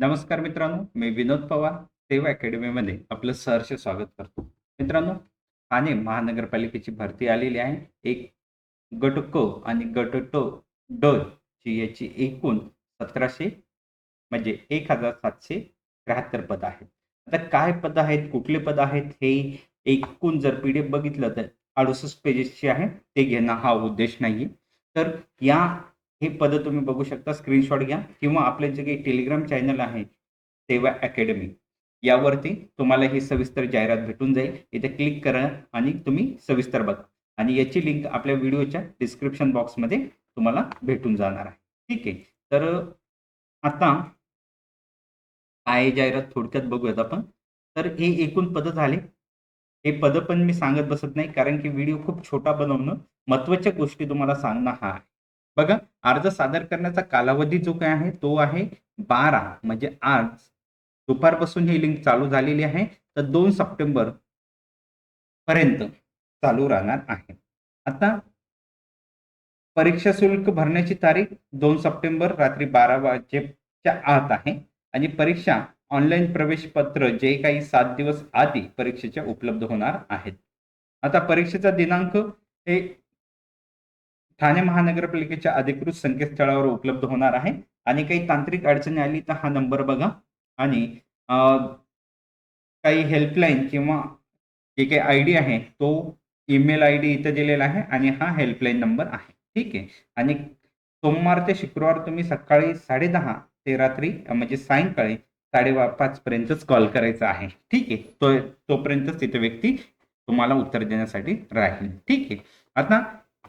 नमस्कार मित्रांनो मी विनोद पवार सेवा अकॅडमीमध्ये आपलं सहर्ष स्वागत करतो. मित्रांनो ठाणे महानगरपालिकेची भरती आलेली आहे. एक गट क आणि गट ट ड ची याची एकूण सतराशे म्हणजे एक हजार सातशे त्र्याहत्तर पद आहेत. आता काय पद आहेत कुठले पद आहेत हे एकूण जर पी डी एफ बघितलं तर अडुसष्ट पेजेसची आहे ते घेणं हा उद्देश नाही तर या हे पद तुम्ही बघू शकता स्क्रीनशॉट घ्या. किंवा आपले जे काही टेलिग्राम चॅनल आहे सेवा अकॅडमी यावरती तुम्हाला ही सविस्तर जाहिरात भेटून जाईल. इथे क्लिक करा आणि तुम्ही सविस्तर बघा. आणि याची लिंक आपल्या व्हिडिओच्या डिस्क्रिप्शन बॉक्समध्ये तुम्हाला भेटून जाणार आहे. ठीक आहे. तर आता काय जाहिरात थोडक्यात बघूयात आपण. तर हे एकूण पद झाले. हे पद पण मी सांगत बसत नाही कारण की व्हिडिओ खूप छोटा बनवणं महत्त्वाच्या गोष्टी तुम्हाला सांगणं हा आहे. बघा. अर्ज सादर करण्याचा कालावधी जो काय आहे तो आहे बारा म्हणजे आज. दुपारपासून ही लिंक चालू झालेली आहे तर दोन सप्टेंबर पर्यंत चालू राहणार आहे. आता परीक्षा शुल्क भरण्याची तारीख दोन सप्टेंबर रात्री बारा वाजेच्या आत आहे आणि परीक्षा ऑनलाईन प्रवेश पत्र जे काही सात दिवस आधी परीक्षेच्या उपलब्ध होणार आहेत. आता परीक्षेचा दिनांक हे ठाणे महानगरपालिकेच्या अधिकृत संकेतस्थळावर उपलब्ध होणार आहे. आणि काही तांत्रिक अडचणी आली तर हा नंबर बघा. आणि काही हेल्पलाईन किंवा जे काही आय डी आहे तो ईमेल आय डी इथं दिलेला आहे आणि हा हेल्पलाईन नंबर आहे. ठीक आहे? आणि सोमवार ते शुक्रवार तुम्ही सकाळी साडेदहा ते रात्री म्हणजे सायंकाळी साडे पाचपर्यंतच कॉल करायचा आहे. ठीक आहे? तो तोपर्यंतच तिथे व्यक्ती तुम्हाला उत्तर देण्यासाठी राहील. ठीक आहे? आता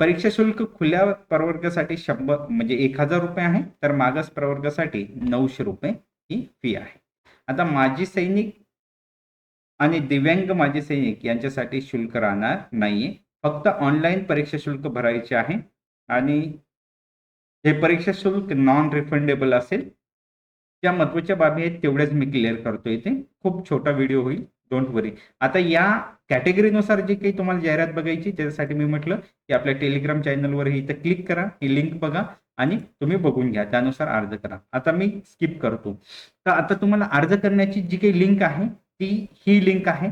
परीक्षा शुल्क खुल्या प्रवर्गासाठी शंभर म्हणजे एक हजार रुपये आहे तर मागास प्रवर्गासाठी नऊशे रुपये ही फी आहे. आता माजी सैनिक आणि दिव्यांग माजी सैनिक यांच्यासाठी शुल्क राहणार नाहीये. फक्त ऑनलाईन परीक्षा शुल्क भरायचे आहे आणि हे परीक्षा शुल्क नॉन रिफंडेबल असेल. ज्या महत्त्वाच्या बाबी आहेत तेवढ्याच मी क्लिअर करतो इथे. खूप छोटा व्हिडिओ होईल. डोंट वरी आता या कॅटेगरीनुसार जी काही तुम्हाला जाहिरात बघायची त्याच्यासाठी मी म्हटलं की आपल्या टेलिग्राम चॅनलवर इथं क्लिक करा ही लिंक बघा आणि तुम्ही बघून घ्या. त्यानुसार अर्ज करा. आता मी स्किप करतो. तर आता तुम्हाला अर्ज करण्याची जी काही लिंक आहे ती ही लिंक आहे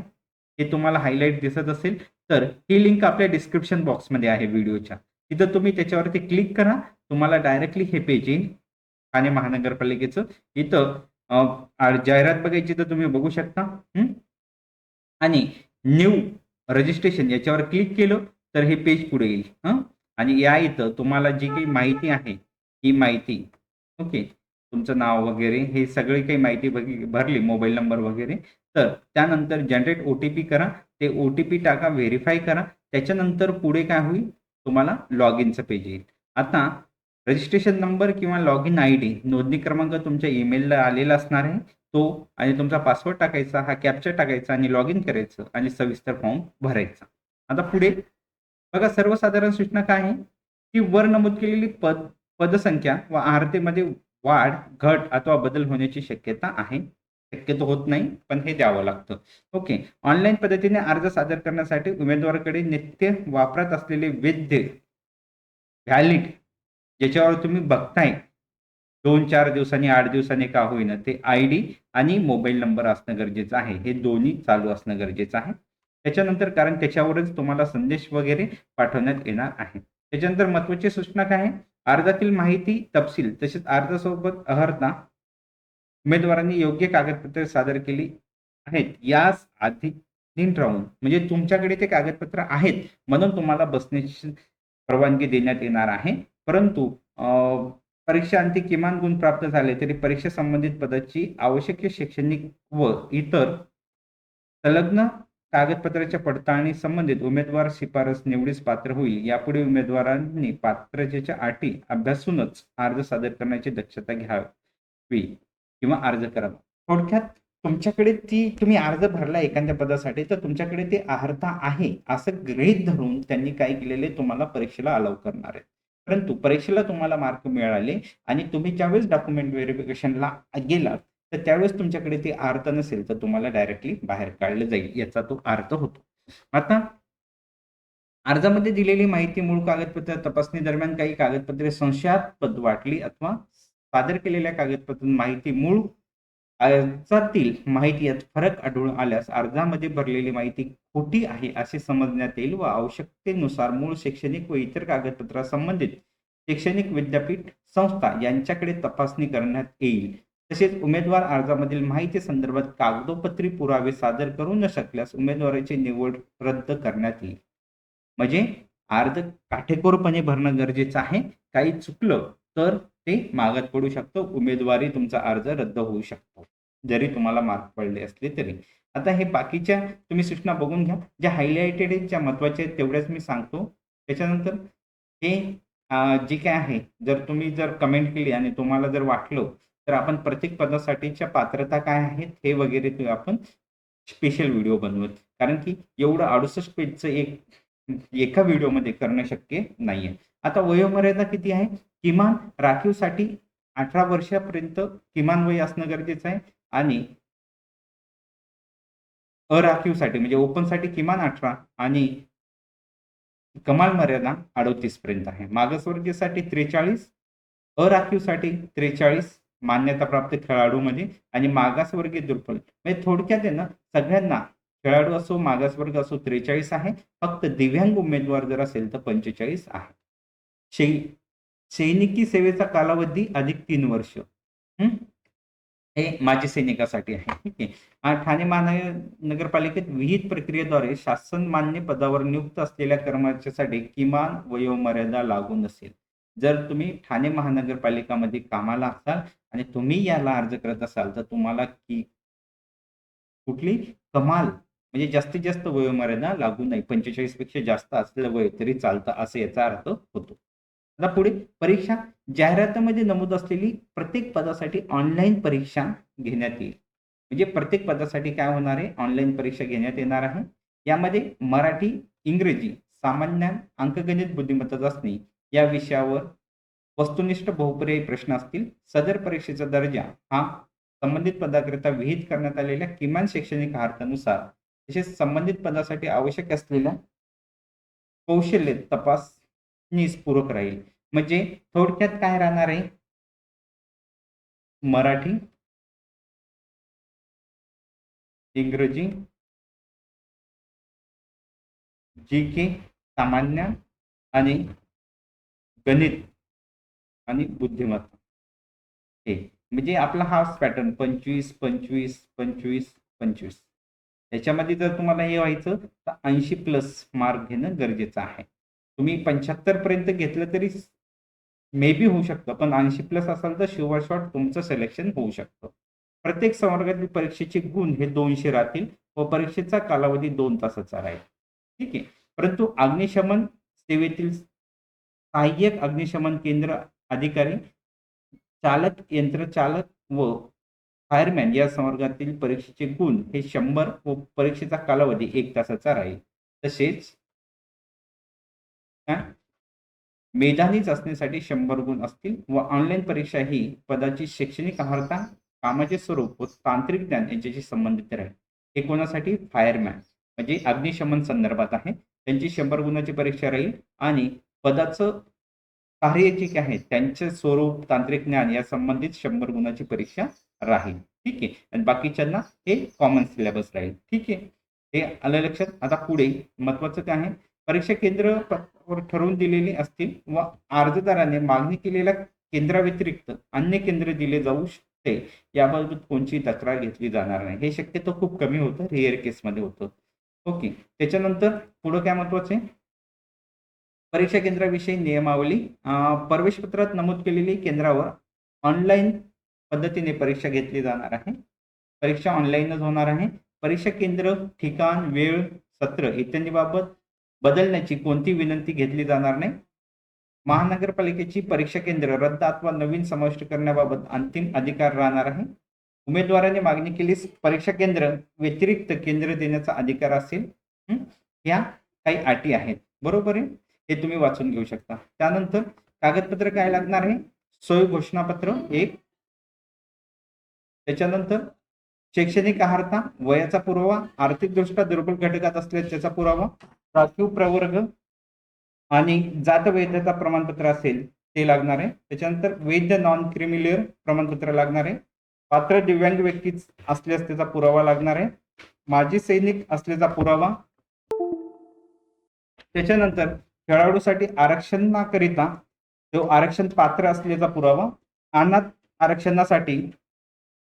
हे तुम्हाला हायलाईट दिसत असेल. तर ही लिंक आपल्या डिस्क्रिप्शन बॉक्समध्ये आहे व्हिडिओच्या. तिथं तुम्ही त्याच्यावरती क्लिक करा. तुम्हाला डायरेक्टली हे पेज येईल. ठाणे महानगरपालिकेचं. इथं जाहिरात बघायची तर तुम्ही बघू शकता. आणि न्यू रजिस्ट्रेशन याच्यावर क्लिक केलं तर हे पेज पुढे येईल. हां? आणि या इथं तुम्हाला जी काही माहिती आहे ही माहिती ओके तुमचं नाव वगैरे हे सगळी काही माहिती भरली मोबाईल नंबर वगैरे. तर त्यानंतर जनरेट ओ टी पी करा. ते ओ टी पी टाका व्हेरीफाय करा. त्याच्यानंतर पुढे काय होईल? तुम्हाला लॉग इनचं पेज येईल. आता रजिस्ट्रेशन नंबर किंवा लॉग इन आय डी नोंदणी क्रमांक तुमच्या ईमेलला आलेला असणार आहे. तो आणि तुमचा पासवर्ड टाकायचा हा कॅप्चर टाकायचा आणि लॉग इन करायचं आणि सविस्तर फॉर्म भरायचा. आता पुढे बघा सर्वसाधारण सूचना काय आहे? की वर नमूद केलेली पद पदसंख्या व आहारतेमध्ये वाढ घट अथवा बदल होण्याची शक्यता आहे. शक्यतो होत नाही पण हे द्यावं लागतं. ओके. ऑनलाईन पद्धतीने अर्ज सादर करण्यासाठी उमेदवाराकडे नित्य वापरात असलेले वैध व्हॅलिड ज्याच्यावर तुम्ही बघताय दोन चार दिवसांनी आठ दिवसांनी का होईना ते आय डी आणि मोबाईल नंबर असणं गरजेचं आहे. हे दोन्ही चालू असणं गरजेचं आहे. त्याच्यानंतर कारण त्याच्यावरच तुम्हाला संदेश वगैरे पाठवण्यात येणार आहे. त्याच्यानंतर महत्वाची सूचना काय आहे? अर्जातील माहिती तपशील तसेच अर्जासोबत अहर्ता उमेदवारांनी योग्य कागदपत्रे सादर केली आहेत. यास अधीन राहून म्हणजे तुमच्याकडे ते कागदपत्र आहेत म्हणून तुम्हाला बसण्याची परवानगी देण्यात येणार आहे. परंतु परीक्षा अंती किमान गुण प्राप्त झाले तरी परीक्षा संबंधित पदाची आवश्यक शैक्षणिक व इतर संलग्न कागदपत्राच्या पडताळणी संबंधित उमेदवार शिफारस निवडीस पात्र होईल. यापुढे उमेदवारांनी पात्रतेच्या अटी अभ्यासूनच अर्ज सादर करण्याची दक्षता घ्यावी किंवा अर्ज करावा. थोडक्यात तुमच्याकडे ती तुम्ही अर्ज भरला एखाद्या पदासाठी तर तुमच्याकडे ते अर्हता आहे असं गृहीत धरून त्यांनी काय केलेले तुम्हाला परीक्षेला अलाव करणार आहे परंतु परीक्षेला तुम्हाला मार्क मिळाले आणि तुम्ही ज्यावेळेस डॉक्युमेंट व्हेरिफिकेशनला गेलात तर त्यावेळेस तुमच्याकडे ते अर्थ नसेल तर तुम्हाला डायरेक्टली बाहेर काढलं जाईल याचा तो अर्थ होतो. आता अर्जामध्ये दिलेली माहिती मूळ कागदपत्र तपासणी दरम्यान काही कागदपत्रे संशयास्पद वाटली अथवा सादर केलेल्या कागदपत्र माहिती मूळ अर्जातील माहिती यात फरक आढळून आल्यास अर्जामध्ये भरलेली माहिती खोटी आहे असे समजण्यात येईल व आवश्यकतेनुसार मूळ शैक्षणिक व इतर कागदपत्रासंबंधित शैक्षणिक विद्यापीठ संस्था यांच्याकडे तपासणी करण्यात येईल. तसेच उमेदवार अर्जामधील माहिती संदर्भात कागदोपत्री पुरावे सादर करू न शकल्यास उमेदवाराची निवड रद्द करण्यात येईल. म्हणजे अर्ज काटेकोरपणे भरणं गरजेचं आहे. काही चुकलं तर ते मागात पडू शकतो. उमेदवारी तुमचा अर्ज रद्द होऊ शकतो. जरी तुम्हाला मार्क पडले असले तरी. आता हे बाकीच्या तुम्ही सूचना बघून घ्या. ज्या हायलाइटेड आहेत ज्या महत्त्वाच्या आहेत तेवढ्याच मी सांगतो. त्याच्यानंतर हे जे काय आहे जर तुम्ही जर कमेंट केली आणि तुम्हाला जर वाटलं तर आपण प्रत्येक पदासाठीच्या पात्रता काय आहेत हे वगैरे आपण स्पेशल व्हिडिओ बनवत कारण की एवढं अडुसष्ट पेजचं एक एका व्हिडिओमध्ये करणं शक्य नाहीये. आता वयोमर्यादा किती आहे? किमान राखीवसाठी अठरा वर्षापर्यंत किमान वय असणं गरजेचं आहे आणि अराखीवसाठी म्हणजे ओपनसाठी किमान अठरा आणि कमाल मर्यादा अडोतीस पर्यंत आहे. मागासवर्गीयसाठी त्रेचाळीस अराखीवसाठी त्रेचाळीस मान्यताप्राप्त खेळाडूमध्ये आणि मागासवर्गीय दुर्बल. म्हणजे थोडक्यात आहे ना सगळ्यांना खेळाडू असो मागासवर्ग असो त्रेचाळीस आहे. फक्त दिव्यांग उमेदवार जर असेल तर पंचेचाळीस आहे. शै सैनिकी सेवेचा कालावधी अधिक तीन वर्ष. हे? माजी सैनिकासाठी आहे. ठीक आहे. ठाणे महानगरपालिकेत विहित प्रक्रियेद्वारे शासन मान्य पदावर नियुक्त असलेल्या कर्मचाऱ्यासाठी किमान वयोमर्यादा लागू नसेल. जर तुम्ही ठाणे महानगरपालिकामध्ये कामाला असाल आणि तुम्ही याला अर्ज करत असाल तर तुम्हाला की कुठली? कमाल. म्हणजे जास्तीत जास्त वयोमर्यादा लागू नाही पंचेचाळीसपेक्षा जास्त असलेलं वय तरी चालतं असं याचा अर्थ होतो. आता पुढे परीक्षा जाहिरातीमध्ये नमूद असलेली प्रत्येक पदासाठी ऑनलाईन परीक्षा घेण्यात येईल. म्हणजे प्रत्येक पदासाठी काय होणार आहे? ऑनलाईन परीक्षा घेण्यात येणार आहे. यामध्ये मराठी इंग्रजी सामान्य अंकगणित बुद्धिमत्ता चाचणी या विषयावर वस्तुनिष्ठ बहुपर्यायी प्रश्न असतील. सदर परीक्षेचा दर्जा हा संबंधित पदाकरिता विहित करण्यात आलेल्या किमान शैक्षणिक अर्थानुसार तसेच संबंधित पदासाठी आवश्यक असलेल्या कौशल्य तपासणीस पूरक राहील. म्हणजे थोडक्यात काय राहणार आहे? मराठी इंग्रजी जी के सामान्य आणि गणित आणि बुद्धिमत्ता. हे. म्हणजे आपला हाच पॅटर्न पंचवीस पंचवीस पंचवीस पंचवीस. याच्यामध्ये जर तुम्हाला हे व्हायचं तर ऐंशी प्लस मार्क घेणं गरजेचं आहे. तुम्ही पंच्याहत्तर पर्यंत घेतलं तरी मे बी होऊ शकतं पण ऐंशी प्लस असाल तर शुअर शॉट तुमचं सिलेक्शन होऊ शकतं. प्रत्येक संवर्गातील परीक्षेचे गुण हे दोनशे राहतील व परीक्षेचा कालावधी दोन तासाचा राहील. ठीक आहे? परंतु अग्निशमन सेवेतील सहाय्यक अग्निशमन केंद्र अधिकारी चालक यंत्रचालक व फायरमॅन या संवर्गातील परीक्षेचे गुण हे शंभर व परीक्षेचा कालावधी एक तासाचा राहील. तसेच मैदानी चाचणीसाठी शंभर गुण असतील व ऑनलाईन परीक्षा ही पदाची शैक्षणिक अर्हता कामाचे स्वरूप व तांत्रिक ज्ञान यांच्याशी संबंधित राहील. हे कोणासाठी? फायरमॅन. म्हणजे अग्निशमन संदर्भात आहे. त्यांची शंभर गुणाची परीक्षा राहील आणि पदाचं कार्य जे काय आहे त्यांचे स्वरूप तांत्रिक ज्ञान या संबंधित शंभर गुणाची परीक्षा राहील. ठीक आहे? आणि बाकीच्यांना हे कॉमन सिलेबस राहील. ठीक आहे? हे आलं लक्षात? आता पुढे महत्वाचं काय आहे? परीक्षा केंद्र ठरवून दिलेली असतील व अर्जदाराने मागणी केलेल्या केंद्राव्यतिरिक्त अन्य केंद्र दिले जाऊ शकते. याबाबत कोणची तक्रार घेतली जाणार नाही. हे शक्यतो खूप कमी होतं. रेअर केसमध्ये होतं. ओके. त्याच्यानंतर पुढं काय महत्वाचं आहे? परीक्षा केंद्राविषयी नियमावली. प्रवेशपत्रात नमूद केलेली केंद्रावर ऑनलाईन पद्धतीने परीक्षा घेतली जाणार आहे. परीक्षा ऑनलाईनच होणार आहे. परीक्षा केंद्र ठिकाण वेळ सत्र इत्यादीबाबत बदलण्याची कोणती विनंती घेतली जाणार नाही. महानगरपालिकेची परीक्षा केंद्र रद्द अथवा नवीन समाविष्ट करण्याबाबत अंतिम अधिकार राहणार आहे. उमेदवाराने मागणी केलीस परीक्षा केंद्र व्यतिरिक्त केंद्र देण्याचा अधिकार असेल या काही अटी आहेत. बरोबर आहे? हे तुम्ही वाचून घेऊ शकता. त्यानंतर कागदपत्र काय लागणार आहे? सोय घोषणापत्र एक त्याच्यानंतर शैक्षणिक आहारता वयाचा पुरावा आर्थिकदृष्ट्या दुर्बल घटकात असल्यास त्याचा पुरावा राखीव प्रवर्ग आणि जात वैधता प्रमाणपत्र असेल ते लागणार आहे. त्याच्यानंतर वैध नॉन क्रिमिलियर प्रमाणपत्र लागणार आहे. पात्र दिव्यांग व्यक्ती असल्यास त्याचा पुरावा लागणार आहे. माजी सैनिक असल्याचा पुरावा. त्याच्यानंतर खेळाडूसाठी आरक्षणाकरिता तो आरक्षण पात्र असल्याचा पुरावा अनाथ आरक्षणासाठी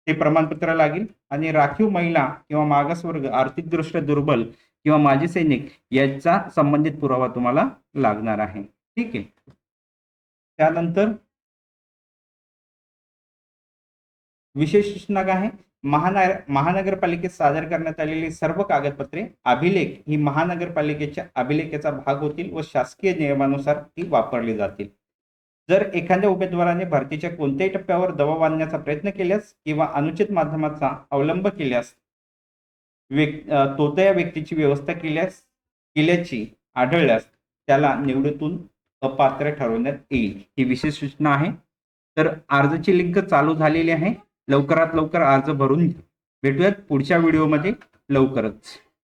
ते प्रमाणपत्र लागेल. आणि राखीव महिला किंवा मागासवर्ग आर्थिकदृष्ट्या दुर्बल किंवा माजी सैनिक याचा संबंधित पुरावा तुम्हाला लागणार आहे. ठीक आहे? त्यानंतर विशेष सूचना आहे? महानगर महानगरपालिकेत सादर करण्यात आलेली सर्व कागदपत्रे अभिलेख ही महानगरपालिकेच्या अभिलेखाचा भाग होतील व शासकीय नियमानुसार ती वापरली जातील. जर एखाद्या उमेदवाराने भरतीच्या कोणत्याही टप्प्यावर दबाव आणण्याचा प्रयत्न केल्यास किंवा अनुचित माध्यमाचा अवलंब केल्यास व्यक् तो त्या व्यक्तीची व्यवस्था केल्यास केल्याची आढळल्यास त्याला निवडीतून अपात्र ठरवण्यात येईल ही विशेष सूचना आहे. तर अर्जाची लिंक चालू झालेली आहे. लवकरात लवकर अर्ज भरून घ्या. भेटूयात पुढच्या व्हिडिओमध्ये. लवकरच.